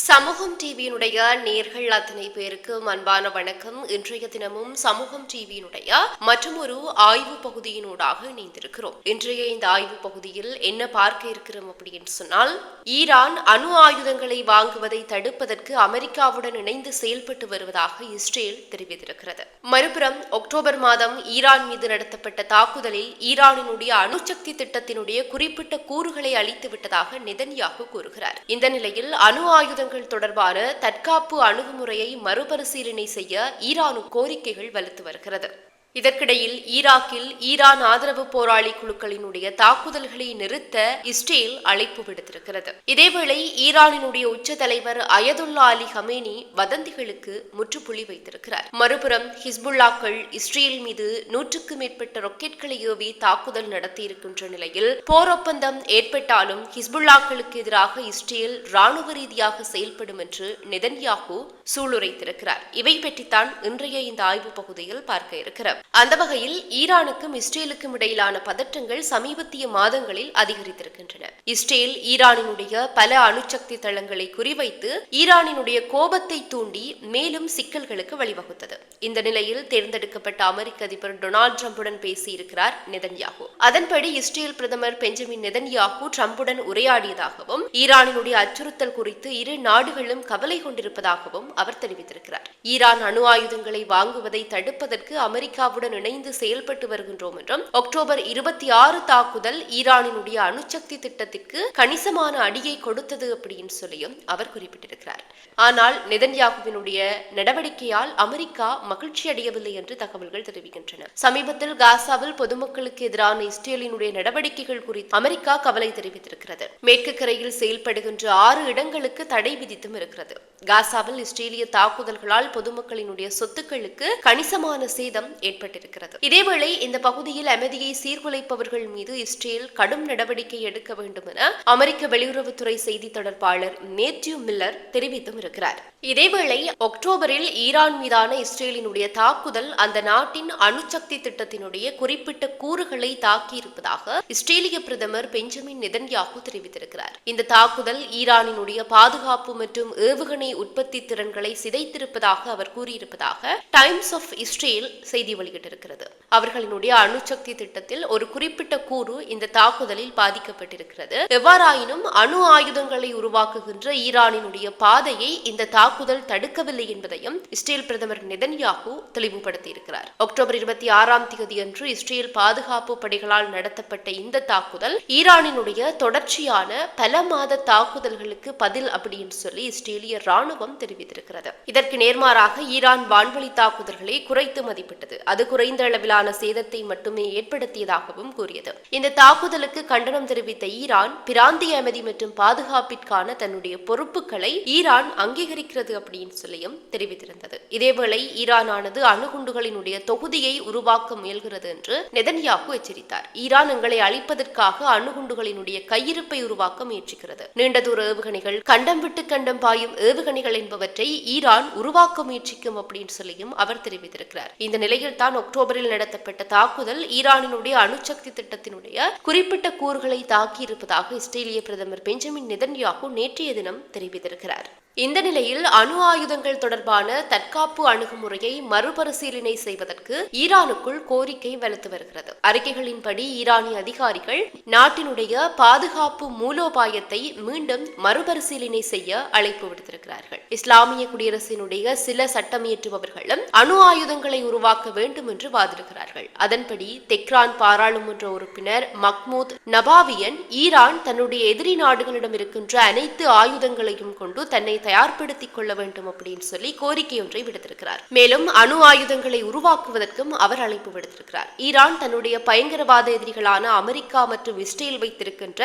சமூகம் டிவியினுடைய நேர்கள் அத்தனை பேருக்கு அன்பான வணக்கம். இன்றைய தினமும் சமூகம் டிவியினுடைய மற்றும் ஒரு ஆய்வு பகுதியினூடாக இணைந்திருக்கிறோம். இன்றைய இந்த ஆய்வு பகுதியில் என்ன பார்க்க இருக்கிறோம் அப்படின்னு சொன்னால் ஈரான் அணு ஆயுதங்களை வாங்குவதை தடுப்பதற்கு அமெரிக்காவுடன் இணைந்து செயல்பட்டு வருவதாக இஸ்ரேல் தெரிவித்திருக்கிறது. மறுபுறம் அக்டோபர் மாதம் ஈரான் மீது நடத்தப்பட்ட தாக்குதலில் ஈரானினுடைய அணுசக்தி திட்டத்தினுடைய குறிப்பிட்ட கூறுகளை அளித்து விட்டதாக நெதன்யாகு கூறுகிறார். இந்த நிலையில் அணு ஆயுத ஆயுதங்கள் தொடர்பான தற்காப்பு அணுகுமுறையை மறுபரிசீலனை செய்ய ஈரானும் கோரிக்கைகள் வலுத்து வருகிறது. இதற்கிடையில் ஈராக்கில் ஈரான் ஆதரவு போராளி குழுக்களினுடைய தாக்குதல்களை நிறுத்த இஸ்ரேல் அழைப்பு விடுத்திருக்கிறது. இதேவேளை ஈரானினுடைய உச்ச தலைவர் அயதுல்லா அலி ஹமேனி வதந்திகளுக்கு முற்றுப்புள்ளி வைத்திருக்கிறார். மறுபுறம் ஹிஸ்புல்லாக்கள் இஸ்ரேல் மீது நூற்றுக்கு மேற்பட்ட ராக்கெட்களை ஏவி தாக்குதல் நடத்தியிருக்கின்ற நிலையில் போர் ஒப்பந்தம் ஏற்பட்டாலும் ஹிஸ்புல்லாக்களுக்கு எதிராக இஸ்ரேல் ராணுவ ரீதியாக செயல்படும் என்று நெதன்யாகு சூளுரைத்திருக்கிறார். இவை பற்றித்தான் இன்றைய இந்த ஆய்வு பகுதியில் பார்க்க இருக்கிறோம். அந்த வகையில் ஈரானுக்கும் இஸ்ரேலுக்கும் இடையிலான பதற்றங்கள் சமீபத்திய மாதங்களில் அதிகரித்திருக்கின்றன. இஸ்ரேல் ஈரானினுடைய பல அணுசக்தி தளங்களை குறிவைத்து ஈரானினுடைய கோபத்தை தூண்டி மேலும் சிக்கல்களுக்கு வழிவகுத்தது. இந்த நிலையில் தேர்ந்தெடுக்கப்பட்ட அமெரிக்க அதிபர் டொனால்டு டிரம்புடன் பேசியிருக்கிறார் நெதன்யாகு. அதன்படி இஸ்ரேல் பிரதமர் பெஞ்சமின் நெதன்யாகு டிரம்புடன் உரையாடியதாகவும் ஈரானினுடைய அச்சுறுத்தல் குறித்து இரு நாடுகளும் கவலை கொண்டிருப்பதாகவும் அவர் தெரிவித்திருக்கிறார். ஈரான் அணு ஆயுதங்களை வாங்குவதை தடுப்பதற்கு அமெரிக்கா அமெரிக்காவுடன் இணைந்து செயல்பட்டு வருகின்றோம் என்றும் அக்டோபர் இருபத்தி ஆறு தாக்குதல் ஈரானினுடைய அணுசக்தி திட்டத்திற்கு கணிசமான அடியை கொடுத்தது அப்படின்னு சொல்லியும் அவர் குறிப்பிட்டிருக்கிறார். ஆனால் நெதன்யாகுவினுடைய நடவடிக்கையால் அமெரிக்கா மகிழ்ச்சி அடையவில்லை என்று தகவல்கள் தெரிவிக்கின்றன. சமீபத்தில் காசாவில் பொதுமக்களுக்கு எதிரான இஸ்ரேலினுடைய நடவடிக்கைகள் குறித்து அமெரிக்கா கவலை தெரிவித்திருக்கிறது. மேற்கு கரையில் செயல்படுகின்ற ஆறு இடங்களுக்கு தடை விதித்தும் இருக்கிறது. காசாவில் இஸ்ரேலிய தாக்குதல்களால் பொதுமக்களினுடைய சொத்துக்களுக்கு கணிசமான சேதம் ஏற்பட்டது ஏற்பட்டிருக்கிறது. இதேவேளை இந்த பகுதியில் அமைதியை சீர்குலைப்பவர்கள் மீது இஸ்ரேல் கடும் நடவடிக்கை எடுக்க வேண்டும் என அமெரிக்க வெளியுறவுத்துறை செய்தி தொடர்பாளர் மேத்யூ மில்லர் தெரிவித்தும் இருக்கிறார். இதேவேளை அக்டோபரில் ஈரான் மீதான இஸ்ரேலினுடைய தாக்குதல் அந்த நாட்டின் அணுசக்தி திட்டத்தினுடைய குறிப்பிட்ட கூறுகளை தாக்கியிருப்பதாக இஸ்ரேலிய பிரதமர் பெஞ்சமின் நெதன்யாகு தெரிவித்திருக்கிறார். இந்த தாக்குதல் ஈரானினுடைய பாதுகாப்பு மற்றும் ஏவுகணை உற்பத்தி திறன்களை சிதைத்திருப்பதாக அவர் கூறியிருப்பதாக டைம்ஸ் ஆஃப் இஸ்ரேல் செய்தி வெளியிட்டிருக்கிறது. அவர்களினுடைய அணுசக்தி திட்டத்தில் ஒரு குறிப்பிட்ட கூறு இந்த தாக்குதலில் பாதிக்கப்பட்டிருக்கிறது. எவ்வாறாயினும் அணு ஆயுதங்களை உருவாக்குகின்ற ஈரானினுடைய பாதையை இந்த தாக்குதல் தடுக்கவில்லை என்பதையும் இஸ்ரேல் பிரதமர் நெதன்யாகு தெளிவுபடுத்தியிருக்கிறார். அக்டோபர் இருபத்தி ஆறாம் தேதி அன்று இஸ்ரேல் பாதுகாப்பு படைகளால் நடத்தப்பட்ட இந்த தாக்குதல் ஈரானினுடைய தொடர்ச்சியான பல மாத தாக்குதல்களுக்கு பதில் அப்படின்னு சொல்லி இஸ்ரேலிய ராணுவம் தெரிவித்திருக்கிறது. இதற்கு நேர்மாறாக ஈரான் வான்வழி தாக்குதல்களை குறைத்து மதிப்பிட்டது. அது குறைந்த அளவிலான சேதத்தை மட்டுமே ஏற்படுத்தியதாகவும் கூறியது. இந்த தாக்குதலுக்கு கண்டனம் தெரிவித்த ஈரான் பிராந்திய அமைதி மற்றும் பாதுகாப்பிற்கான தன்னுடைய பொறுப்புகளை ஈரான் அங்கீகரிக்கிறது அப்படின்னு சொல்லியும் தெரிவித்திருந்தது. இதேவேளை ஈரானானது அணுகுண்டுகளினுடைய தொகுதியை உருவாக்க முயல்கிறது என்று நெதன்யாகு எச்சரித்தார். ஈரான் எங்களை அழிப்பதற்காக அணுகுண்டுகளினுடைய கையிருப்பை உருவாக்க முயற்சிக்கிறது. நீண்ட தூர ஏவுகணைகள் கண்டம் விட்டு கண்டம் பாயும் ஏவுகணைகள் என்பவற்றை ஈரான் உருவாக்க முயற்சிக்கும் அப்படின்னு சொல்லியும் அவர் தெரிவித்திருக்கிறார். இந்த நிலையில் தான் அக்டோபரில் நடத்தப்பட்ட தாக்குதல் ஈரானினுடைய அணுசக்தி திட்டத்தினுடைய குறிப்பிட்ட கூறுகளை தாக்கியிருப்பதாக இஸ்ரேலிய பிரதமர் பெஞ்சமின் நெதன்யாகு நேற்றைய தினம் தெரிவித்திருக்கிறார். இந்த நிலையில் அணு ஆயுதங்கள் தொடர்பான தற்காப்பு அணுகுமுறையை மறுபரிசீலனை செய்வதற்கு ஈரானுக்குள் கோரிக்கை வலுத்து வருகிறது. அறிக்கைகளின்படி ஈரானிய அதிகாரிகள் நாட்டினுடைய பாதுகாப்பு மூலோபாயத்தை மீண்டும் மறுபரிசீலனை செய்ய அழைப்பு விடுத்திருக்கிறார்கள். இஸ்லாமிய குடியரசினுடைய சில சட்டமியற்றுபவர்களும் அணு ஆயுதங்களை உருவாக்க வேண்டும் என்று வாதிடுகிறார்கள். அதன்படி தெக்ரான் பாராளுமன்ற உறுப்பினர் மக்மூத் நபாவியன் ஈரான் தன்னுடைய எதிரி நாடுகளிடம் இருக்கின்ற அனைத்து ஆயுதங்களையும் கொண்டு தன்னை தயார்படுத்திக் கொள்ள வேண்டும் அப்படின்னு சொல்லி கோரிக்கை ஒன்றை விடுத்திருக்கிறார். மேலும் அணு ஆயுதங்களை உருவாக்குவதற்கும் அவர் அழைப்பு விடுத்திருக்கிறார். ஈரான் தன்னுடைய பயங்கரவாத எதிரிகளான அமெரிக்கா மற்றும் இஸ்ரேல் வைத்திருக்கின்ற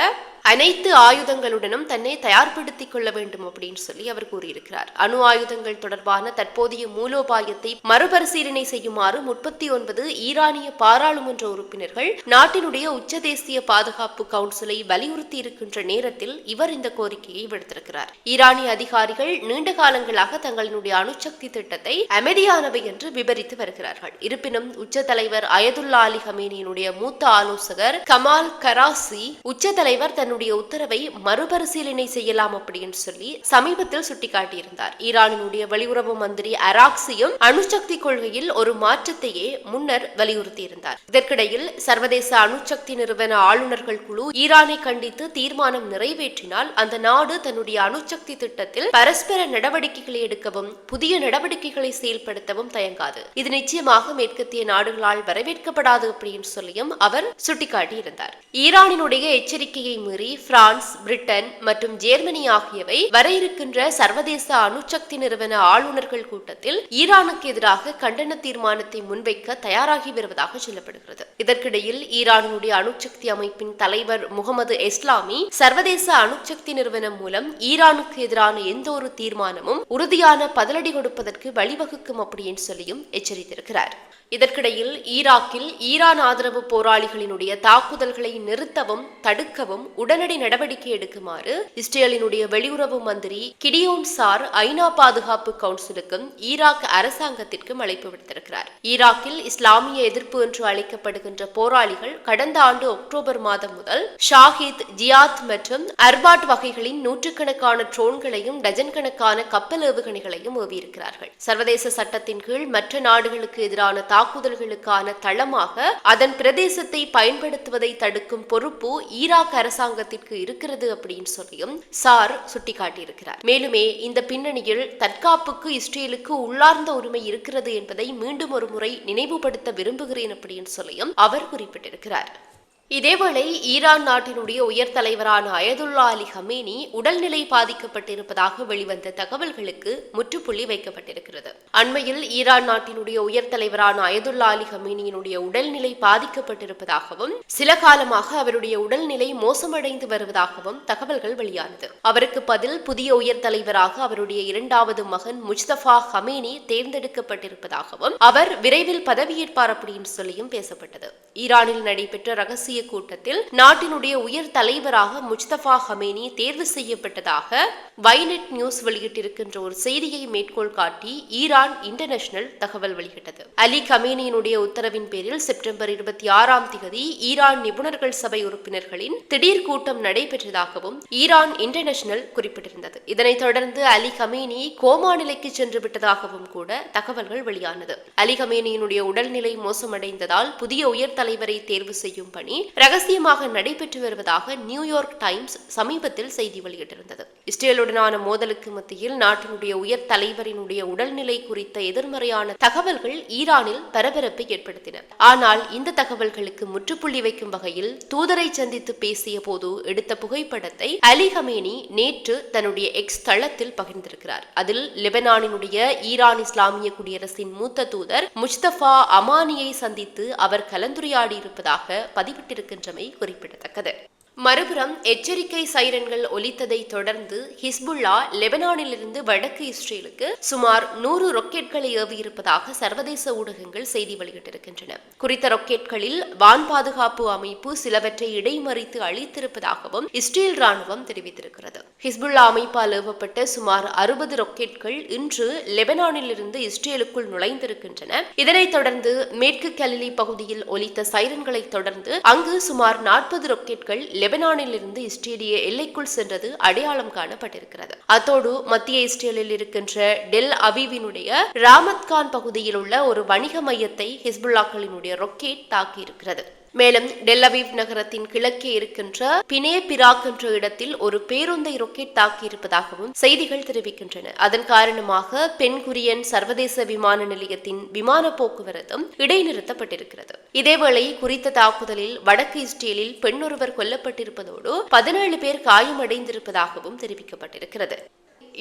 அனைத்து ஆயுதங்களுடனும் தன்னை தயார்படுத்திக் கொள்ள வேண்டும் அப்படின்னு சொல்லி அவர் கூறியிருக்கிறார். அணு ஆயுதங்கள் தொடர்பான தற்போதைய மூலோபாயத்தை மறுபரிசீலனை செய்யுமாறு முப்பத்தி ஒன்பது ஈரானிய பாராளுமன்ற உறுப்பினர்கள் நாட்டினுடைய உச்ச தேசிய பாதுகாப்பு கவுன்சிலை வலியுறுத்தி இருக்கின்ற நேரத்தில் இவர் இந்த கோரிக்கையை விடுத்திருக்கிறார். ஈரானிய அதிகாரிகள் நீண்ட காலங்களாக தங்களினுடைய அணுசக்தி திட்டத்தை அமைதியானவை என்று விபரித்து வருகிறார்கள். இருப்பினும் உச்ச தலைவர் அயதுல்லா அலி ஹமேனியினுடைய மூத்த ஆலோசகர் கமால் கராசி உச்ச தலைவர் தன்னுடைய தன்னுடைய உத்தரவை மறுபரிசீலனை செய்யலாம் அப்படின்னு சொல்லி சமீபத்தில் சுட்டிக்காட்டியிருந்தார். ஈரானினுடைய வெளியுறவு மந்திரி அராக்சியும் அணுசக்தி கொள்கையில் ஒரு மாற்றத்தையே முன்னர் வலியுறுத்தியிருந்தார். இதற்கிடையில் சர்வதேச அணுசக்தி நிறுவன ஆளுநர்கள் குழு ஈரானை கண்டித்து தீர்மானம் நிறைவேற்றினால் அந்த நாடு தன்னுடைய அணுசக்தி திட்டத்தில் பரஸ்பர நடவடிக்கைகளை எடுக்கவும் புதிய நடவடிக்கைகளை செயல்படுத்தவும் தயங்காது. இது நிச்சயமாக மேற்கத்திய நாடுகளால் வரவேற்கப்படாது அப்படின்னு சொல்லியும் அவர் சுட்டிக்காட்டியிருந்தார். ஈரானினுடைய எச்சரிக்கையை மீறி பிரான்ஸ் பிரிட்டன் மற்றும் ஜெர்மனி ஆகியவை வர இருக்கின்ற சர்வதேச அணுசக்தி நிறுவன ஆளுநர்கள் கூட்டத்தில் ஈரானுக்கு எதிராக கண்டன தீர்மானத்தை முன்வைக்க தயாராகி வருவதாக சொல்லப்படுகிறது. இதற்கிடையில் ஈரானுடைய அணுசக்தி அமைப்பின் தலைவர் முகமது இஸ்லாமி சர்வதேச அணுசக்தி நிறுவனம் மூலம் ஈரானுக்கு எதிரான எந்த ஒரு தீர்மானமும் உறுதியான பதிலடி கொடுப்பதற்கு வழிவகுக்கும் அப்படின்னு சொல்லியும் எச்சரித்திருக்கிறார். இதற்கிடையில் ஈராக்கில் ஈரான் ஆதரவு போராளிகளினுடைய தாக்குதல்களை நிறுத்தவும் தடுக்கவும் உடனடி நடவடிக்கை எடுக்குமாறு இஸ்ரேலினுடைய வெளியுறவு மந்திரி கிடியோன் சார் ஐநா பாதுகாப்பு கவுன்சிலுக்கும் ஈராக் அரசாங்கத்திற்கும் அழைப்பு விடுத்திருக்கிறார். ஈராக்கில் இஸ்லாமிய எதிர்ப்பு என்று அழைக்கப்படுகின்ற போராளிகள் கடந்த ஆண்டு அக்டோபர் மாதம் முதல் ஷாஹித் ஜியாத் மற்றும் அர்பாட் வகைகளின் நூற்றுக்கணக்கான ட்ரோன்களையும் டஜன் கணக்கான கப்பல் ஏவுகணைகளையும் ஏவியிருக்கிறார்கள். சர்வதேச சட்டத்தின் கீழ் மற்ற நாடுகளுக்கு எதிரான தாக்குதல்களுக்கான தளமாக அதன் பிரதேசத்தை பயன்படுத்துவதை தடுக்கும் பொறுப்பு ஈராக் அரசாங்கத்திற்கு இருக்கிறது அப்படின்னு சொல்லியும் சார் சுட்டிக்காட்டியிருக்கிறார். மேலுமே இந்த பின்னணியில் தற்காப்புக்கு இஸ்ரேலுக்கு உள்ளார்ந்த உரிமை இருக்கிறது என்பதை மீண்டும் ஒரு முறை நினைவுபடுத்த விரும்புகிறேன் அப்படின்னு சொல்லியும் அவர் குறிப்பிட்டிருக்கிறார். இதேவேளை ஈரான் நாட்டினுடைய உயர் தலைவரான அயதுல்லா அலி ஹமேனி உடல்நிலை பாதிக்கப்பட்டிருப்பதாக வெளிவந்த தகவல்களுக்கு முற்றுப்புள்ளி வைக்கப்பட்டிருக்கிறது. அண்மையில் ஈரான் நாட்டினுடைய உயர் தலைவரான அயதுல்லா அலி ஹமேனியினுடைய உடல்நிலை பாதிக்கப்பட்டிருப்பதாகவும் சில காலமாக அவருடைய உடல்நிலை மோசமடைந்து வருவதாகவும் தகவல்கள் வெளியானது. அவருக்கு பதில் புதிய உயர் தலைவராக அவருடைய இரண்டாவது மகன் முஸ்தபா ஹமேனி தேர்ந்தெடுக்கப்பட்டிருப்பதாகவும் அவர் விரைவில் பதவியேற்பார் அப்படின்னு சொல்லியும் பேசப்பட்டது. ஈரானில் நடைபெற்ற ரகசிய கூட்டத்தில் நாட்டினுடைய உயர் தலைவராக முஸ்தபா ஹமேனி தேர்வு செய்யப்பட்டதாக வைநெட் நியூஸ் வெளியிட்டிருக்கின்ற ஒரு செய்தியை மேற்கோள் காட்டி ஈரான் இன்டர்நேஷனல் தகவல் வெளியிட்டது. அலி கமேனியினுடைய உத்தரவின் பேரில் செப்டம்பர் இருபத்தி ஆறாம் தேதி ஈரான் நிபுணர்கள் சபை உறுப்பினர்களின் திடீர் கூட்டம் நடைபெற்றதாகவும் ஈரான் இன்டர்நேஷனல் குறிப்பிட்டிருந்தது. இதனைத் தொடர்ந்து அலி கமேனி கோமா நிலைக்கு சென்று விட்டதாகவும் கூட தகவல்கள் வெளியானது. அலி கமேனியினுடைய உடல்நிலை மோசமடைந்ததால் புதிய உயர் தலைவரை தேர்வு செய்யும் பணி ரகசியமாக நடைபெற்று வருவதாக நியூயார்க் டைம்ஸ் சமீபத்தில் செய்தி வெளியிட்டிருந்தது. இஸ்ரேலுடனான மோதலுக்கு மத்தியில் நாட்டினுடைய உயர் தலைவரினுடைய உடல்நிலை குறித்த எதிர்மறையான தகவல்கள் ஈரானில் பரபரப்பை ஏற்படுத்தின. ஆனால் இந்த தகவல்களுக்கு முற்றுப்புள்ளி வைக்கும் வகையில் தூதரை சந்தித்து பேசிய போது எடுத்த புகைப்படத்தை அலி ஹமேனி நேற்று தன்னுடைய எக்ஸ் தளத்தில் பகிர்ந்திருக்கிறார். அதில் லெபனானினுடைய ஈரான் இஸ்லாமிய குடியரசின் மூத்த தூதர் முஸ்தபா அமானியை சந்தித்து அவர் கலந்துரையாடியிருப்பதாக இருக்கின்றமை குறிப்பிடத்தக்கது. மறுபுறம் எச்சரிக்கை சைரன்கள் ஒலித்ததை தொடர்ந்து ஹிஸ்புல்லா லெபனானிலிருந்து வடக்கு இஸ்ரேலுக்கு சுமார் நூறு ரொக்கெட்களை ஏவியிருப்பதாக சர்வதேச ஊடகங்கள் செய்தி வெளியிட்டிருக்கின்றன. குறித்த ரொக்கெட்களில் வான் பாதுகாப்பு அமைப்பு சிலவற்றை இடைமறித்து அளித்திருப்பதாகவும் இஸ்ரேல் ராணுவம் தெரிவித்திருக்கிறது. ஹிஸ்புல்லா அமைப்பால் ஏவப்பட்ட சுமார் அறுபது ரொக்கெட்கள் இன்று லெபனானிலிருந்து இஸ்ரேலுக்குள் நுழைந்திருக்கின்றன. இதனைத் தொடர்ந்து மேற்கு கலிலி பகுதியில் ஒலித்த சைரன்களை தொடர்ந்து அங்கு சுமார் நாற்பது ரொக்கெட்கள் லெபனானிலிருந்து இஸ்ரேலிய எல்லைக்குள் சென்றது அடையாளம் காணப்பட்டிருக்கிறது. அத்தோடு மத்திய இஸ்ரேலில் இருக்கின்ற டெல் அவிவினுடைய ராமத்கான் பகுதியில் உள்ள ஒரு வணிக மையத்தை ஹிஸ்புல்லாக்களினுடைய ரொக்கேட் தாக்கியிருக்கிறது. மேலும் டெல்லவீவ் நகரத்தின் கிழக்கே இருக்கின்ற பினே பிராக் என்ற இடத்தில் ஒரு பேருந்தை ரொக்கெட் தாக்கியிருப்பதாகவும் செய்திகள் தெரிவிக்கின்றன. அதன் காரணமாக பென்குரியன் சர்வதேச விமான நிலையத்தின் விமான போக்குவரத்தும் இடைநிறுத்தப்பட்டிருக்கிறது. இதேவேளை குறித்த தாக்குதலில் வடக்கு இஸ்ரேலில் பெண்ணொருவர் கொல்லப்பட்டிருப்பதோடு பதினேழு பேர் காயமடைந்திருப்பதாகவும் தெரிவிக்கப்பட்டிருக்கிறது.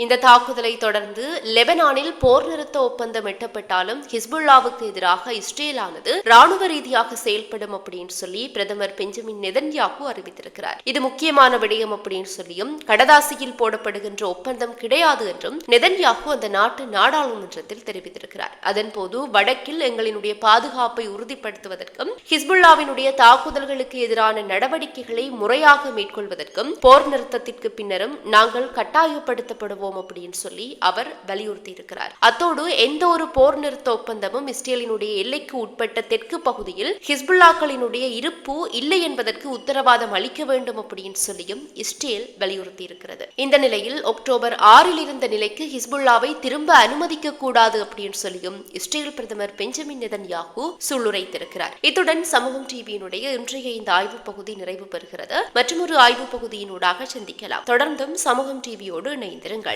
இந்த தாக்குதலை தொடர்ந்து லெபனானில் போர் நிறுத்த ஒப்பந்தம் எட்டப்பட்டாலும் ஹிஸ்புல்லாவுக்கு எதிராக இஸ்ரேலானது ராணுவ ரீதியாக செயல்படும் அப்படின்னு சொல்லி பிரதமர் பெஞ்சமின் நெதன்யாகு அறிவித்திருக்கிறார். இது முக்கியமான விடயம் அப்படின்னு சொல்லியும் கடதாசியில் போடப்படுகின்ற ஒப்பந்தம் கிடையாது என்றும் நெதன்யாகு அந்த நாட்டு நாடாளுமன்றத்தில் தெரிவித்திருக்கிறார். அதன்போது வடக்கில் எங்களினுடைய பாதுகாப்பை உறுதிப்படுத்துவதற்கும் ஹிஸ்புல்லாவினுடைய தாக்குதல்களுக்கு எதிரான நடவடிக்கைகளை முறையாக மேற்கொள்வதற்கும் போர் நிறுத்தத்திற்கு பின்னரும் நாங்கள் கட்டாயப்படுத்தப்படுவோம் கொள்வோம் அப்படின்னு சொல்லி அவர் வலியுறுத்தி இருக்கிறார் அத்தோடு எந்த ஒரு போர் நிறுத்த ஒப்பந்தமும் இஸ்ரேலினுடைய எல்லைக்கு உட்பட்ட தெற்கு பகுதியில் ஹிஸ்புல்லாக்களினுடைய இருப்பு இல்லை என்பதற்கு உத்தரவாதம் அளிக்க வேண்டும் அப்படின்னு சொல்லியும் இஸ்ரேல் வலியுறுத்தி இருக்கிறது இந்த நிலையில் அக்டோபர் ஆறில் இருந்த நிலைக்கு ஹிஸ்புல்லாவை திரும்ப அனுமதிக்க கூடாது அப்படின்னு சொல்லியும் இஸ்ரேல் பிரதமர் பெஞ்சமின் நெதன்யாகு சூளுரைத்திருக்கிறார். இத்துடன் சமூகம் டிவியினுடைய இன்றைய இந்த ஆய்வு பகுதி நிறைவு பெறுகிறது. மற்றொரு ஆய்வு பகுதியினூடாக சந்திக்கலாம். தொடர்ந்தும் சமூகம் டிவியோடு இணைந்திருங்கள்.